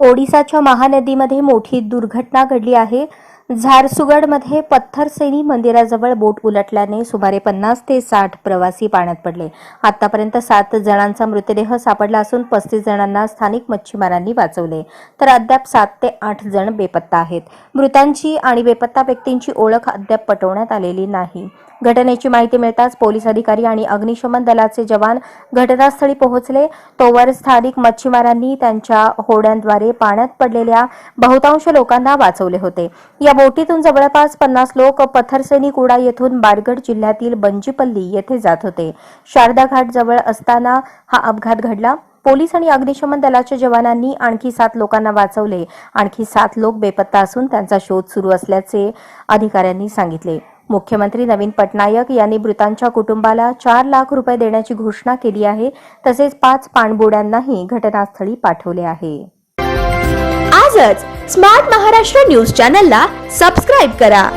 ओडिसाच्या महानदीमध्ये मोठी दुर्घटना घडली आहे. झारसुगडमध्ये पत्थरसेनी मंदिराजवळ बोट उलटल्याने सुमारे पन्नास ते साठ प्रवासी पाण्यात पडले. आतापर्यंत सात जणांचा मृतदेह सापडला असून पस्तीस जणांना स्थानिक मच्छीमारांनी वाचवले. तर अद्याप सात ते आठ जण बेपत्ता आहेत. मृतांची आणि बेपत्ता व्यक्तींची ओळख अद्याप पटवण्यात आलेली नाही. घटनेची माहिती मिळताच पोलीस अधिकारी आणि अग्निशमन दलाचे जवान घटनास्थळी पोहोचले. तोवर स्थानिक मच्छीमारांनी त्यांच्या होड्यांद्वारे पाण्यात पडलेल्या बहुतांश लोकांना वाचवले होते. या बोटीतून जवळपास पन्नास लोक पथरसेनी कुडा येथून बारगड जिल्ह्यातील बंजीपल्ली येथे जात होते. शारदा घाट जवळ असताना हा अपघात घडला. पोलीस आणि अग्निशमन दलाच्या जवानांनी आणखी सात लोकांना वाचवले. आणखी सात लोक बेपत्ता असून त्यांचा शोध सुरू असल्याचे अधिकाऱ्यांनी सांगितले. मुख्यमंत्री नवीन पटनायक यांनी मृतांच्या कुटुंबाला चार लाख रुपये देण्याची घोषणा केली आहे तसेच पाच पाणबुड्यांनाही घटनास्थळी पाठवले आहे. आजच स्मार्ट महाराष्ट्र न्यूज चॅनलला सबस्क्राईब करा.